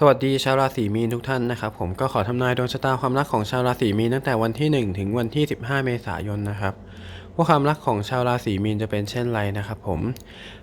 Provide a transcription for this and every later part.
สวัสดีชาวราศีมีนทุกท่านนะครับผมก็ขอทำนายดวงชะตาความรักของชาวราศีมีนตั้งแต่วันที่ 1 ถึงวันที่ 15 เมษายนนะครับว่าความรักของชาวราศีมีนจะเป็นเช่นไรนะครับผม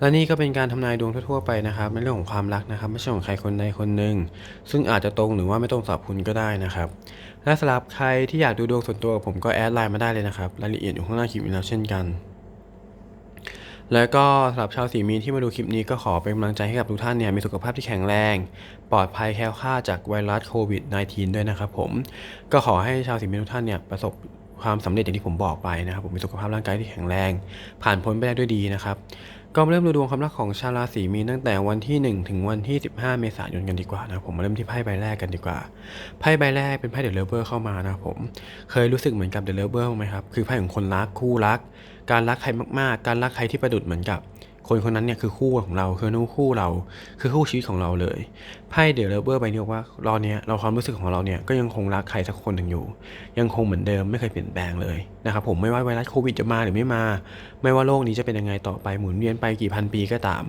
และนี่ก็เป็นการทำนายดวงทั่วๆไปนะครับในเรื่องของความรักนะครับ ไม่ใช่ของใครคนใดคนหนึ่งซึ่งอาจจะตรงหรือว่าไม่ตรงสำหรับคุณก็ได้นะครับและสำหรับใครที่อยากดูดวงส่วนตัวกับผมก็แอดไลน์มาได้เลยนะครับรายละเอียดอยู่ข้างล่าคลิปนี้แล้วเช่นกัน แล้วก็สำหรับชาวสีมีนที่มาดูคลิปนี้ก็ขอเป็นกำลังใจให้กับทุกท่านเนี่ยมีสุขภาพที่แข็งแรง ปลอดภัยแคล้วคลาดจากไวรัสโควิด -19 ด้วยนะครับผมก็ขอให้ชาวสีมีนทุกท่านเนี่ยประสบความสำเร็จอย่างที่ผมบอกไปนะครับผมมีสุขภาพร่างกายที่แข็งแรง ผ่านพ้นไปได้ด้วยดีนะครับ ก็มาเริ่มดูดวงความรักของชาวราศีมีนตั้งแต่วันที่ 1 ถึงวันที่ 15 เมษายนกันดีกว่านะผมมาเริ่มที่ไพ่ใบแรกกันดีกว่าไพ่ใบแรกเป็นไพ่เดอะเลเวอร์เข้ามานะผม เคยรู้สึกเหมือนกับเดอะเลเวอร์ไหมครับ คือไพ่ของคนรักคู่รัก การรักใครมากๆ การรักใครที่ประดุดเหมือนกับ คนคนนั้นเนี่ยคือคู่ของเราคือนู่คู่เรา คือคู่ชีวิตของเราเลยไพ่เดอะเลเวอร์ใบนี้บอกว่าเราเนี่ยเราความรู้สึกของเราเนี่ยก็ยังคงรักใครสักคนหนึ่งอยู่ ยังคงเหมือนเดิมไม่เคยเปลี่ยนแปลงเลยนะครับผมไม่ว่าไวรัสโควิดจะมาหรือไม่มา ไม่ว่าโลกนี้จะเป็นยังไงต่อไปหมุนเวียนไปกี่พันปีก็ตาม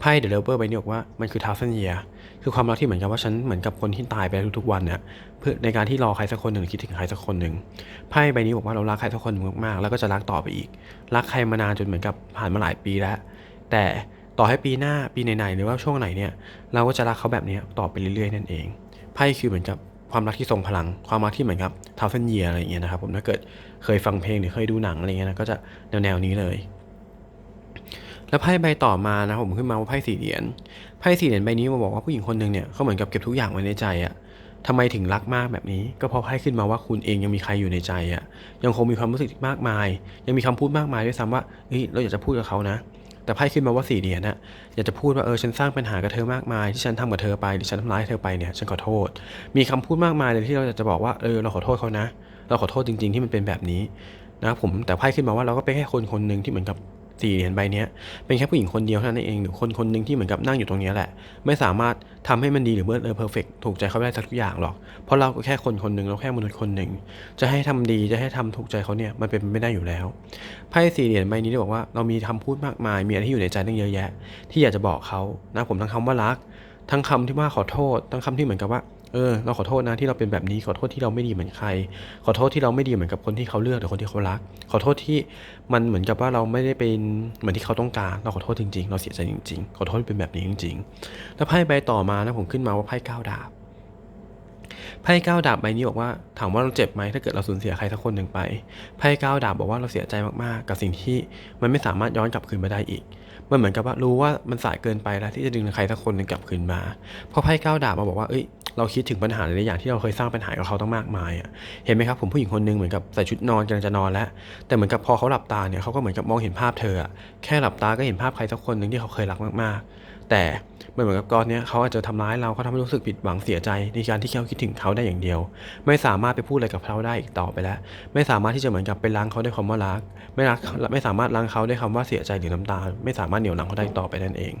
ไพ่เดอะเลเวอร์ใบนี้บอกว่ามันคือทาวเซนเยียคือความรักที่เหมือนกับว่าฉันเหมือนกับคนที่ตายไปทุกๆวันเนี่ยเพื่อในการที่รอใครสักคนหนึ่งคิดถึงใครสักคนหนึ่งไพ่ใบนี้บอกว่าเรารักใครสักคนหนึ่งมากๆแล้วก็จะรักต่อไปอีก รักใครมานานจนเหมือนกับผ่านมาหลายปีแล้ว แต่ต่อให้ปีหน้าปีไหนๆหรือว่าช่วงไหนเนี่ยเราก็จะรักเขาแบบนี้ต่อไปเรื่อยๆนั่นเองไพ่คือเหมือนกับความรักที่ทรงพลัง ความรักที่เหมือนกับทาวเซนเยียอะไรอย่างเงี้ยนะครับผมถ้าเกิดเคยฟังเพลงหรือเคยดูหนังอะไรเงี้ยนะก็จะแนวๆนี้เลย แล้วไพ่ใบต่อมานะผมขึ้นมาว่าไพ่สี่เหรียญไพ่สี่เหรียญใบนี้มาบอกว่าผู้หญิงคนหนึ่งเนี่ยเขาเหมือนกับเก็บทุกอย่างไว้ในใจอะทำไมถึงรักมากแบบนี้ ก็เพราะไพ่ขึ้นมาว่าคุณเองยังมีใครอยู่ในใจอะยังคงมีความรู้สึกมากมาย ยังมีคำพูดมากมายด้วยซ้ำว่าเฮ้ยเราอยากจะพูดกับเขานะ แต่ไพ่ขึ้นมาว่าสี่เหรียญน่ะอยากจะพูดว่าเออฉันสร้างปัญหากับเธอมากมายที่ฉันทำกับเธอไปหรือฉันทำร้ายเธอไปเนี่ยฉันขอโทษ มีคำพูดมากมายเลยที่เราจะจะบอกว่าเออเราขอโทษเขานะ เราขอโทษจริง ๆ ที่มันเป็นแบบนี้นะครับผมแต่ไพ่ขึ้นมาว่าเราก็เป็นแค่คนคนหนึ่งที่เหมือนกับ สี่เหรียญใบนี้เป็นแค่ผู้หญิงคนเดียวเท่านั้นเองหรือคนคนหนึ่งที่เหมือนกับนั่งอยู่ตรงนี้แหละ ไม่สามารถทำให้มันดีหรือเมื่อเออเพอร์เฟกถูกใจเขาได้สักทุกอย่างหรอก เพราะเราก็แค่คนคนหนึ่งเราแค่มนุษย์คนหนึ่ง จะให้ทำดีจะให้ทำถูกใจเขาเนี่ยมันเป็นไปไม่ได้อยู่แล้วไพ่สี่เหรียญใบนี้ได้บอกว่าเรามีคำพูดมากมายมีอะไรที่อยู่ในใจตั้งเยอะแยะ ที่อยากจะบอกเขานะผมทั้งคำว่ารัก ทั้งคำที่ว่าขอโทษ ทั้งคำที่เหมือนกับว่า เออเราขอโทษนะที่เราเป็นแบบนี้ขอโทษที่เราไม่ดีเหมือนใคร ขอโทษที่เราไม่ดีเหมือนกับคนที่เขาเลือกหรือคนที่เขารัก ขอโทษที่มันเหมือนกับว่าเราไม่ได้เป็นเหมือนที่เขาต้องการเราขอโทษจริง ๆ เราเสียใจจริง ๆ ขอโทษที่เป็นแบบนี้จริงๆแล้วไพ่ใบต่อมานะผมขึ้นมาว่าไพ่เก้าดาบไพ่เก้าดาบใบนี้บอกว่าถามว่าเราเจ็บไหมถ้าเกิดเราสูญเสียใครสักคนหนึ่งไปไพ่เก้าดาบบอกว่าเราเสียใจมากๆ กับสิ่งที่มันไม่สามารถย้อนกลับคืนมาได้อีก มันเหมือนกับว่ารู้ว่ามันสายเกินไปแล้วที่จะดึงใครสักคนหนึ่งกลับคืนมาเพราะไพ่ก้าดาบมาบอกว่าเอ้ยเราคิดถึงปัญหาหลายอย่างที่เราเคยสร้างปัญหากับเขาตั้งมากมายอะเห็นไหมครับผมผู้หญิงคนหนึงเหมือนกับใส่ชุดนอนกำลังจะนอนแล้ว แต่เหมือนกับพอเขาหลับตาเนี่ยเขาก็เหมือนกับมองเห็นภาพเธออะแค่หลับตาก็เห็นภาพใครสักคนหนึ่งที่เขาเคยรักมากๆ แต่มันเหมือนกับก้อนเนี้ยเขาอาจจะทำร้ายเราเขาทำให้รู้สึกผิดหวังเสียใจในการที่เขาคิดถึงเขาได้อย่างเดียว ไม่สามารถไปพูดอะไรกับเขาได้อีกต่อไปแล้ว ไม่สามารถที่จะเหมือนกับไปล้างเขาด้วยคำว่ารัก ไม่รักไม่สามารถล้างเขาด้วยคำว่าเสียใจหรือน้ำตา ไม่สามารถเหนี่ยวหลังเขาได้ต่อไปนั่นเอง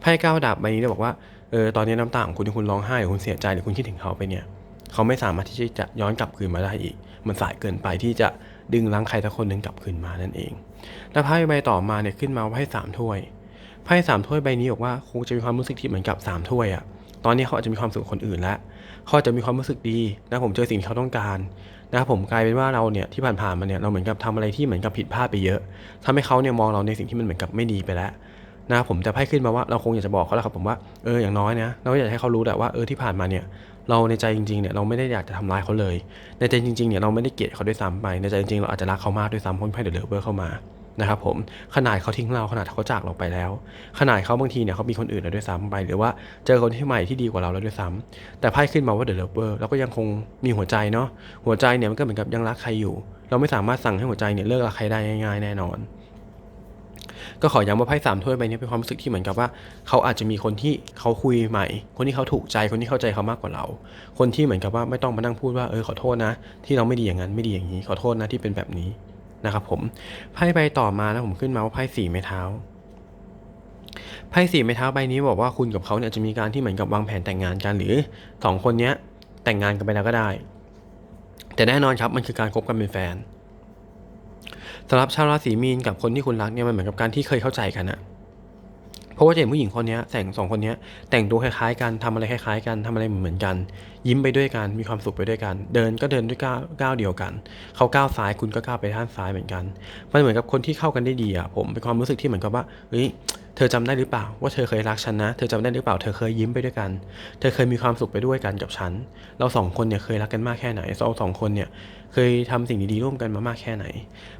ไพ่เก้าดาบใบนี้เนี่ยบอกว่าเออตอนนี้น้ำตาของคุณที่คุณร้องไห้หรือคุณเสียใจหรือคุณคิดถึงเขาไปเนี่ยเขาไม่สามารถที่จะย้อนกลับคืนมาได้อีก มันสายเกินไปที่จะดึงล้างใครสักคนหนึ่งกลับคืนมานั่นเอง แล้วไพ่ใบต่อมาเนี่ยขึ้นมาว่าไพ่สามถ้วยไพ่สามถ้วยใบนี้บอกว่าคงจะมีความรู้สึกที่เหมือนกับสามถ้วยอะตอนนี้เขาอาจจะมีความสุขคนอื่นแล้วเขาอาจจะมีความรู้สึกดีนะผมเจอสิ่งที่เขาต้องการ นะครับผมกลายเป็นว่าเราเนี่ยที่ผ่านๆมาเนี่ยเราเหมือนกับทำอะไรที่เหมือนกับผิดพลาดไปเยอะทำให้เขาเนี่ยมองเราในสิ่งที่มันเหมือนกับไม่ดีไปแล้วนะครับผมจะไพ่ขึ้นมาว่าเราคงอยากจะบอกเขาแล้วครับผมว่าเอออย่างน้อยนะเราก็อยากให้เขารู้แหละว่าเออที่ผ่านมาเนี่ยเราในใจจริงๆเนี่ยเราไม่ได้อยากจะทำร้ายเขาเลย ในใจจริงๆเนี่ยเราไม่ได้เกลียดเขาด้วยซ้ำไปในใจจริงๆเราอาจจะรักเขามากด้วยซ้ำเพราะไพ่เดอดเลเวอร์เข้ามา นะครับผมขนาดเขาทิ้งเราขนาดเขาจากเราไปแล้ว ขนาดเขาบางทีเนี่ยเขามีคนอื่นแล้วด้วยซ้ำไป หรือว่าเจอคนที่ใหม่ที่ดีกว่าเราแล้วด้วยซ้ำแต่ไพ่ขึ้นมาว่าเดอะเลเวอร์เราก็ยังคงมีหัวใจเนาะหัวใจเนี่ยมันก็เหมือนกับยังรักใครอยู่ เราไม่สามารถสั่งให้หัวใจเนี่ยเลิกรักใครได้ง่ายๆแน่นอนก็ขอย้ำว่าไพ่สามถ้วยใบนี้เป็นความรู้สึกที่เหมือนกับว่า เขาอาจจะมีคนที่เขาคุยใหม่ คนที่เขาถูกใจคนที่เข้าใจเขามากกว่าเรา คนที่เหมือนกับว่าไม่ต้องมานั่งพูดว่าเออขอโทษนะ ที่เราไม่ดีอย่างนั้นไม่ดีอย่างนี้ขอโทษนะที่เป็นแบบนี้ นะครับผมไพ่ใบต่อมานะผมขึ้นมาว่าไพ่สี่ไม้เท้าไพ่สี่ไม้เท้าใบนี้บอกว่าคุณกับเขาเนี่ยจะมีการที่เหมือนกับวางแผนแต่งงานกันหรือสองคนเนี้ยแต่งงานกันไปแล้วก็ได้ แต่แน่นอนครับมันคือการคบกันเป็นแฟนสำหรับชาวราศีมีนกับคนที่คุณรักเนี่ยมันเหมือนกับการที่เคยเข้าใจกันอะ ราะว่าจะเห็นผู้หญิงคนนี้แต่งสองคนนี้แต่งตัวคล้ายๆกันทำอะไรคล้ายๆกันทำอะไรเหมือนกัน ยิ้มไปด้วยกันมีความสุขไปด้วยกัน เดินก็เดินด้วยก้าวก้าวเดียวกัน เขาก้าวซ้ายคุณก็ก้าวไปด้านซ้ายเหมือนกันมันเหมือนกับคนที่เข้ากันได้ดีอะผมเป็นความรู้สึกที่เหมือนกับว่าเฮ้ยเธอจำได้หรือเปล่าว่าเธอเคยรักฉันนะ เธอจำได้หรือเปล่าเธอเคยยิ้มไปด้วยกัน เธอเคยมีความสุขไปด้วยกันกับฉัน เราสองคนเนี่ยเคยรักกันมากแค่ไหนเราสองคนเนี่ยเคยทำสิ่งดีๆร่วมกันมามากแค่ไหน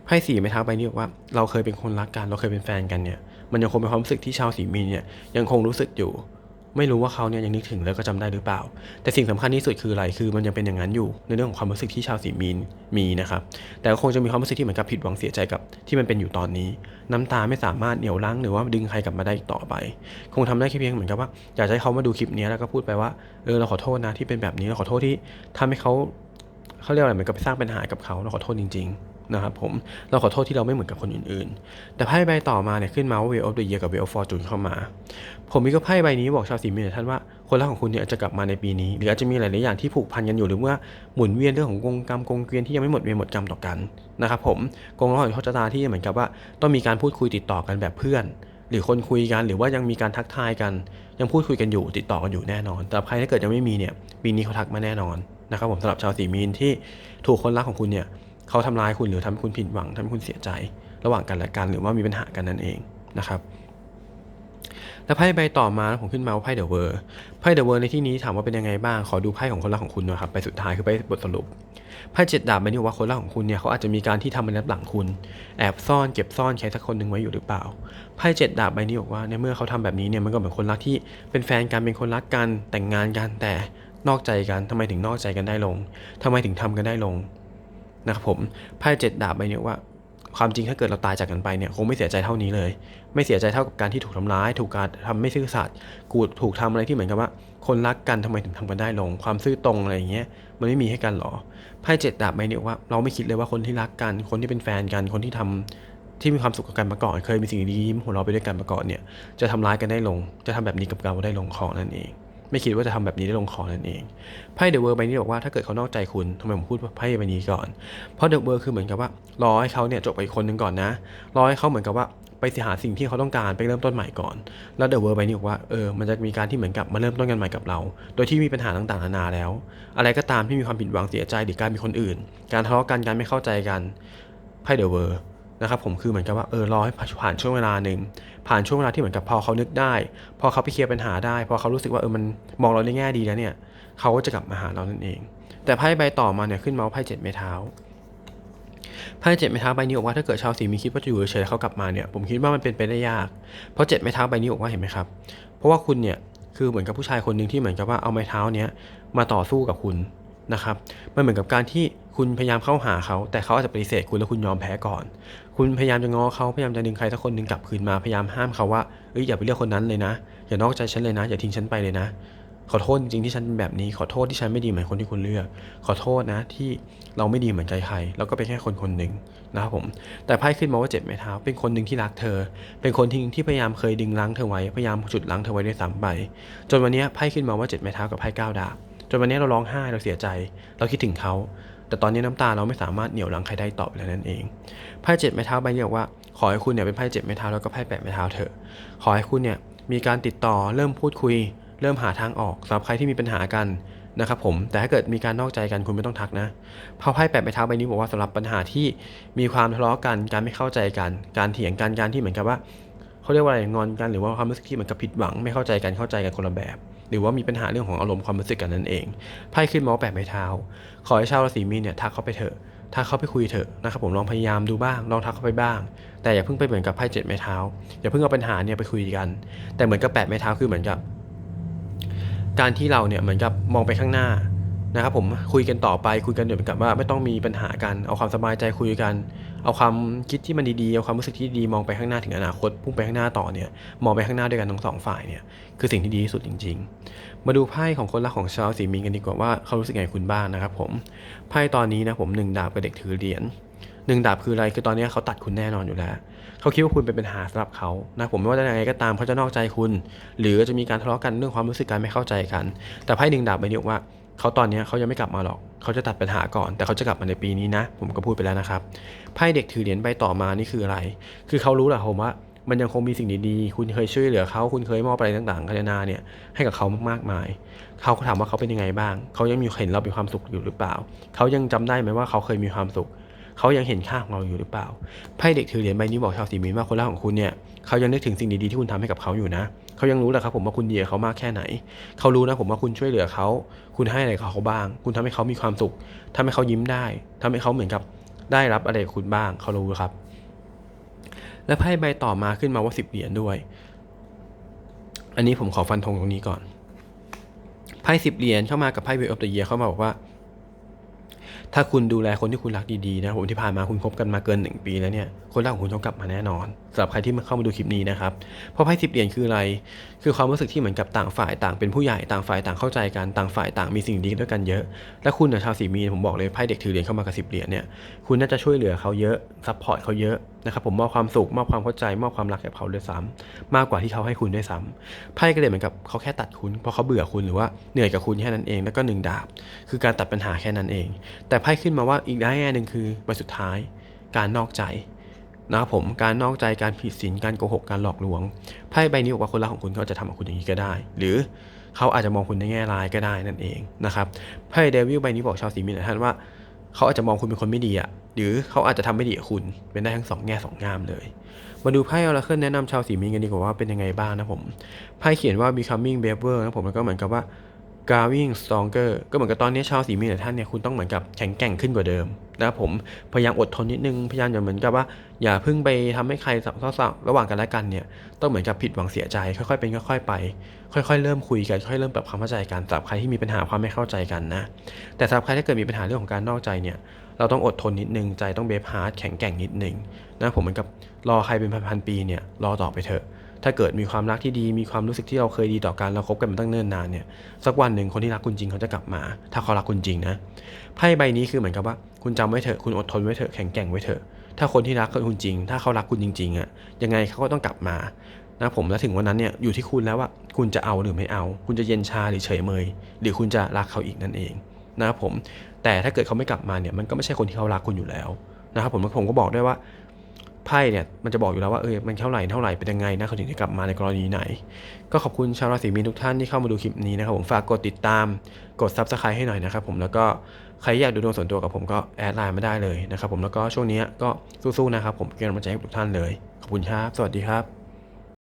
ไพ่สีไม้เท้าใบนี้บอกว่าเราเคยเป็นคนรักกัน เราเคยเป็นแฟนกันเนี่ย มันยังคงเป็นความรู้สึกที่ชาวสีมีนเนี่ยยังคงรู้สึกอยู่ ไม่รู้ว่าเขาเนี่ยยังนึกถึงแล้วก็จำได้หรือเปล่า แต่สิ่งสำคัญที่สุดคืออะไรคือ มันยังเป็นอย่างนั้นอยู่ในเรื่องของความรู้สึกที่ชาวสีมีนมีนะครับแต่ก็คงจะมีความรู้สึกที่เหมือนกับผิดหวังเสียใจกับที่มันเป็นอยู่ตอนนี้ น้ำตาไม่สามารถเหนี่ยวรั้งหรือว่าดึงใครกลับมาได้อีกต่อไป คงทำได้แค่เพียงเหมือนกับว่าอยากจะให้เขามาดูคลิปนี้แล้วก็พูดไปว่าเออเราขอโทษนะที่เป็นแบบนี้เราขอโทษที่ทำให้เขาเขาเรียกอะไรเหมือนกับไปสร้างปัญหากับเขาเราขอโทษจริง ๆ นะครับผมเราขอโทษที่เราไม่เหมือนกับคนอื่นๆ แต่ไพ่ใบต่อมาเนี่ยขึ้นมาว่า Wheel of the Year กับ Wheel of Fortune เข้ามา ผมมีก็ไพ่ใบนี้บอกชาวสีมีนท่านว่าคนรักของคุณเนี่ยอาจจะกลับมาในปีนี้ หรืออาจจะมีหลายๆอย่างที่ผูกพันกันอยู่หรือว่าหมุนเวียนเรื่องของกงกรรมกงเกวียนที่ยังไม่หมดเวียนหมดกรรมต่อกันนะครับผมกงล้อของโชคชะตาที่เหมือนกับว่าต้องมีการพูดคุยติดต่อกันแบบเพื่อน หรือคนคุยกันหรือว่ายังมีการทักทายกัน ยังพูดคุยกันอยู่ติดต่อกันอยู่แน่นอน แต่ใครถ้าเกิดยังไม่มีเนี่ยปีนี้เขาทักมาแน่นอนนะครับผมสำหรับชาวสีมีนที่ถูกคนรักของคุณเนี่ย เขาทำร้ายคุณหรือทำให้คุณผิดหวังทำให้คุณเสียใจ ระหว่างกันและกันหรือว่ามีปัญหากันนั่นเองนะครับแล้วไพ่ใบต่อมาผมขึ้นมาว่าไพ่เดอะเวอร์ไพ่เดอะเวอร์ในที่นี้ถามว่าเป็นยังไงบ้างขอดูไพ่ของคนรักของคุณน่อยครับไปสุดท้ายคือไปบทสรุปไพ่เจ็ดดาบใบนี้บอกว่าคนรักของคุณเนี่ยเขาอาจจะมีการที่ทำมันรับหลังคุณแอบซ่อนเก็บซ่อนใครสักคนหนึ่งไว้อยู่หรือเปล่าไพ่เจ็ดดาบใบนี้บอกว่าในเมื่อเขาทำแบบนี้เนี่ยมันก็เหมือนคนรักที่เป็นแฟนกันเป็นคนรักกันแต่งงานกันแต่นอกใจกันทำไมถึงนอกใจกันได้ลงทำไมถึงทำกันได้ลง นะครับผมไพ่เจ็ดดาบใบนี้ว่า ความจริงถ้าเกิดเราตายจากกันไปเนี่ยคงไม่เสียใจเท่านี้เลย ไม่เสียใจเท่ากับการที่ถูกทำร้าย ถูกการทำไม่ซื่อสัตย์กูถูกทำอะไรที่เหมือนกับว่า คนรักกันทำไมถึงทำกันได้ลง ความซื่อตรงอะไรอย่างเงี้ยมันไม่มีให้กันหรอไพ่เจ็ดดาบใบนี้ว่า เราไม่คิดเลยว่าคนที่รักกัน คนที่เป็นแฟนกันคนที่ทำที่มีความสุขกับกันมาก่อน เคยมีสิ่งดีๆยิ้มหัวเราไปด้วยกันมาก่อนเนี่ย จะทำร้ายกันได้ลง จะทำแบบนี้กับเราได้ลงคอนั่นเอง ไม่คิดว่าจะทำแบบนี้ได้ลงคอนั่นเองไพ่เดอะเวิร์ใบนี้บอกว่าถ้าเกิดเขานอกใจคุณทำไมผมพูดไพ่ใบนี้ก่อน เพราะเดอะเวิร์คือเหมือนกับว่ารอให้เขาเนี่ยจบไปคนหนึ่งก่อนนะ รอให้เขาเหมือนกับว่าไปหาสิ่งที่เขาต้องการไปเริ่มต้นใหม่ก่อน แล้วเดอะเวิร์ใบนี้บอกว่าเออมันจะมีการที่เหมือนกับมาเริ่มต้นกันใหม่กับเรา โดยที่มีปัญหาต่างๆนานาแล้ว อะไรก็ตามที่มีความผิดหวังเสียใจหรือการมีคนอื่น การทะเลาะกันการไม่เข้าใจกันไพ่เดอะเวิร์นะครับผมคือเหมือนกับว่าเออรอให้ผ่านช่วงเวลาหนึ่ง ผ่านช่วงเวลาที่เหมือนกับพอเขานึกได้ พอเขาไปเคลียร์ปัญหาได้ พอเขารู้สึกว่าเออมันมองเราในแง่ดีแล้วเนี่ยเขาก็จะกลับมาหาเรานั่นเอง แต่ไพ่ใบต่อมาเนี่ยขึ้นมาว่าไพ่เจ็ดไม้เท้าไพ่เจ็ดไม้เท้าใบนี้บอกว่าถ้าเกิดชาวสีมีคิดว่าจะอยู่เฉยๆเขากลับมาเนี่ยผมคิดว่ามันเป็นไปได้ยาก เพราะเจ็ดไม้เท้าใบนี้บอกว่าเห็นไหมครับ เพราะว่าคุณเนี่ยคือเหมือนกับผู้ชายคนหนึ่งที่เหมือนกับว่าเอาไม้เท้าเนี้ยมาต่อสู้กับคุณ นะครับมันเหมือนกับการที่คุณพยายามเข้าหาเขาแต่เขาอาจจะปฏิเสธคุณแล้วคุณยอมแพ้ก่อน คุณพยายามจะง้อเขาพยายามจะดึงใครสักคนหนึ่งกลับคืนมาพยายามห้ามเขาว่าเอ้ยอย่าไปเลือกคนนั้นเลยนะ อย่านอกใจฉันเลยนะ อย่าทิ้งฉันไปเลยนะ ขอโทษจริงๆที่ฉันเป็นแบบนี้ขอโทษที่ฉันไม่ดีเหมือนคนที่คุณเลือก ขอโทษนะที่เราไม่ดีเหมือนใจใครเราก็เป็นแค่คนคนหนึ่งนะครับผมแต่ไพ่ขึ้นมาว่าเจ็บไม้เท้า เป็นคนหนึ่งที่รักเธอ เป็นคนที่ที่พยายามเคยดึงรั้งเธอไว้พยายามฉุดรั้งเธอไว้ด้วยซ้ำไปจนวันนี้ไพ่ขึ้นมาว่าเจ็ดไม้เท้ากับไพ่ก้าวดาบ จนวันนี้เราร้องไห้เราเสียใจ เราคิดถึงเขา แต่ตอนนี้น้ำตาเราไม่สามารถเหนี่ยวรั้งใครได้ตอไปแล้วนั่นเองไพ่เจ็ดไม้เท้าใบนี้บอกว่า ขอให้คุณเนี่ยเป็นไพ่เจ็ดไม้เท้าแล้วก็ไพ่แปดไม้เท้าเถอะ ขอให้คุณเนี่ยมีการติดต่อเริ่มพูดคุย เริ่มหาทางออกสำหรับใครที่มีปัญหากันนะครับผมแต่ถ้าเกิดมีการนอกใจกันคุณไม่ต้องทักนะเพราะไพ่แปดไม้เท้าใบนี้บอกว่าสำหรับปัญหาที่มีความทะเลาะกันการไม่เข้าใจกัน การเถียงกันการที่เหมือนกับว่าเขาเรียกว่าอะไรงอนกันหรือว่าความรู้สึกที่เหมือนกับผิดหวังไม่เข้าใจกันเข้าใจกันคนละแบบ หรือว่ามีปัญหาเรื่องของอารมณ์ความรู้สึกกันนั่นเองไพ่ขึ้นมาแปดไม้เท้า ขอให้ชาวราศีมีนเนี่ยทักเขาไปเถอะทักเขาไปคุยเถอะนะครับผมลองพยายามดูบ้างลองทักเขาไปบ้าง แต่อย่าเพิ่งไปเหมือนกับไพ่เจ็ดไม้เท้าอย่าเพิ่งเอาปัญหาเนี่ยไปคุยกัน แต่เหมือนกับแปดไม้เท้าคือเหมือนกับ การที่เราเนี่ยเหมือนกับมองไปข้างหน้า นะครับผมคุยกันต่อไปคุยกันเหมือนกับว่าไม่ต้องมีปัญหากันเอาความสบายใจคุยกัน เอาความคิดที่มันดีๆเอาความรู้สึกที่ดีมองไปข้างหน้าถึงอนาคตพุ่งไปข้างหน้าต่อเนี่ยมองไปข้างหน้าด้วยกันทั้งสองฝ่ายเนี่ยคือสิ่งที่ดีที่สุดจริง ๆ มาดูไพ่ของคนรักของชาวสีมีนกันดีกว่าว่าเขารู้สึกไงคุณบ้างนะครับผมไพ่ตอนนี้นะผมหนึ่งดาบกับเด็กถือเหรียญหนึ่งดาบคืออะไรคือตอนนี้เขาตัดคุณแน่นอนอยู่แล้วเขาคิดว่าคุณเป็นปัญหาสำหรับเขานะผมไม่ว่าจะยังไงก็ตามเขาจะนอกใจคุณ หรือจะมีการทะเลาะกันเรื่องความรู้สึกการไม่เข้าใจกัน แต่ไพ่หนึ่งดาบใบนี้บอกว่า เขาตอนนี้เขายังไม่กลับมาหรอก เขาจะตัดปัญหาก่อน แต่เขาจะกลับมาในปีนี้นะ ผมก็พูดไปแล้วนะครับ ไพ่เด็กถือเหรียญใบต่อมานี่คืออะไร คือเขารู้แหละผมว่า มันยังคงมีสิ่งดีๆ คุณเคยช่วยเหลือเขา คุณเคยมอบอะไรต่างๆกันนาเนี่ยให้กับเขามากๆมาย เขาก็ถามว่าเขาเป็นยังไงบ้าง เขายังมีเห็นเรามีความสุขอยู่หรือเปล่า เขายังจำได้ไหมว่าเขาเคยมีความสุข เขายังเห็นค่าของเราอยู่หรือเปล่า ไพ่เด็กถือเหรียญใบนี้บอกชาวสีมีนว่าคนรักของคุณเนี่ย เขายังนึกถึงสิ่งดีๆที่คุณทำให้กับเขาอยู่นะ เขายังรู้แหละครับผมว่าคุณดีกับเขามากแค่ไหน เขารู้นะผมว่าคุณช่วยเหลือเขา คุณให้อะไรเขาบ้าง คุณทำให้เขามีความสุขทำให้เขายิ้มได้ทำให้เขาเหมือนกับได้รับอะไรคุณบ้าง เขารู้ครับ และไพ่ใบต่อมาขึ้นมาว่าสิบเหรียญด้วย อันนี้ผมขอฟันธงตรงนี้ก่อน ไพ่สิบเหรียญเข้ามากับไพ่เวออฟเดอะเยียเข้ามาบอกว่าถ้าคุณดูแลคนที่คุณรักดีๆนะผมที่ผ่านมาคุณคบกันมาเกินหนึ่งปีแล้วเนี่ยคนรักของคุณต้องกลับมาแน่นอนสำหรับใครที่มาเข้ามาดูคลิปนี้นะครับเพราะไพ่สิบเหรียญคืออะไร คือความรู้สึกที่เหมือนกับต่างฝ่ายต่างเป็นผู้ใหญ่ต่างฝ่ายต่างเข้าใจกันต่างฝ่ายต่างมีสิ่งดีด้วยกันเยอะ และคุณนะชาวสีมีนผมบอกเลยไพ่เด็กถือเหรียญเข้ามากับสิบเหรียญเนี่ยคุณน่าจะช่วยเหลือเขาเยอะซัพพอร์ตเขาเยอะนะครับผมมอบความสุขมอบความเข้าใจมอบความรักแก่เขาด้วยซ้ำมากกว่าที่เขาให้คุณด้วยซ้ำไพ่ก็เลยเหมือนกับเขาแค่ตัดคุณเพราะเขาเบื่อคุณหรือว่าเหนื่อยกับคุณแค่นั้นเอง แล้วก็หนึ่งดาบ คือการตัดปัญหาแค่นั้นเอง แต่ไพ่ขึ้นมาว่าอีกด้านแง่หนึ่งคือใบสุดท้าย การนอกใจ นะครับผมการนอกใจการผิดศีลการโกหกการหลอกลวงไพ่ใบนี้บอกว่าคนรักของคุณเขาจะทำกับคุณอย่างนี้ก็ได้ หรือเขาอาจจะมองคุณในแง่ร้ายก็ได้นั่นเองนะครับไพ่เดวิลใบนี้บอกชาวสีมีนหลายท่านว่าเขาอาจจะมองคุณเป็นคนไม่ดีอะหรือเขาอาจจะทำไม่ดีกับคุณเป็นได้ทั้งสองแง่สองงามเลย มาดูไพ่ออราเคิลแนะนำชาวสีมีนกันดีกว่าว่าเป็นยังไงบ้างนะผมไพ่เขียนว่า becoming braver นะผมแล้วก็เหมือนกับว่า growing stronger ก็เหมือนกับตอนนี้ชาวสีมีหลายท่านเนี่ยคุณต้องเหมือนกับแข็งแกร่งขึ้นกว่าเดิมนะครับผมพยายามอดทนนิดนึงพยายามอย่าเหมือนกับว่า อย่าเพิ่งไปทำให้ใครสับสนระหว่างกันและกันเนี่ยต้องเหมือนกับผิดหวังเสียใจ ค่อยๆเป็นค่อยๆไป ค่อยๆเริ่มคุยกันค่อยๆเริ่มปรับความเข้าใจกันสำหรับใครที่มีปัญหาความไม่เข้าใจกันนะแต่สำหรับใครที่เกิดมีปัญหาเรื่องของการนอกใจเนี่ยเราต้องอดทนนิดนึงใจต้องเบฟฮาร์ดแข็งแกร่งนิดนึงนะผมเหมือนกับรอใครเป็นพันๆปีเนี่ยรอต่อไปเถอะ ถ้าเกิดมีความรักที่ดีมีความรู้สึกที่เราเคยดีต่อกันเราคบกันมาตั้งเนิ่นนานเนี่ยสักวันหนึ่งคนที่รักคุณจริงเขาจะกลับมา ถ้าเขารักคุณจริงนะไพ่ใบนี้คือเหมือนกับว่า คุณจำไว้เถอะคุณอดทนไว้เถอะแข็งแกร่งไว้เถอะถ้าคนที่รักคุณจริง ถ้าเขารักคุณจริงๆอะยังไงเขาก็ต้องกลับมานะผมแล้วถึงวันนั้นเนี่ยอยู่ที่คุณแล้วว่าคุณจะเอาหรือไม่เอา คุณจะเย็นชาหรือเฉยเมย หรือคุณจะรักเขาอีกนั่นเองนะครับผมแต่ถ้าเกิดเขาไม่กลับมาเนี่ยมันก็ไม่ใช่คนที่เขารักคุณอยู่แล้วนะครับผมผมก็บอกด้ว่า ไพ่เนี่ยมันจะบอกอยู่แล้วว่าเออมันเท่าไหร่เท่าไหร่เป็นยังไงนะเขาถึงจะกลับมาในกรณีไหน ก็ขอบคุณชาวราศีมีนทุกท่านที่เข้ามาดูคลิปนี้นะครับผมฝากกดติดตาม กดซับสไครต์ให้หน่อยนะครับผมแล้วก็ใครอยากดูดวงส่วนตัวกับผมก็แอดไลน์มาได้เลยนะครับผมแล้วก็ช่วงนี้ก็สู้ๆนะครับผมเป็นกำลังใจให้ทุกท่านเลย ขอบคุณครับ สวัสดีครับ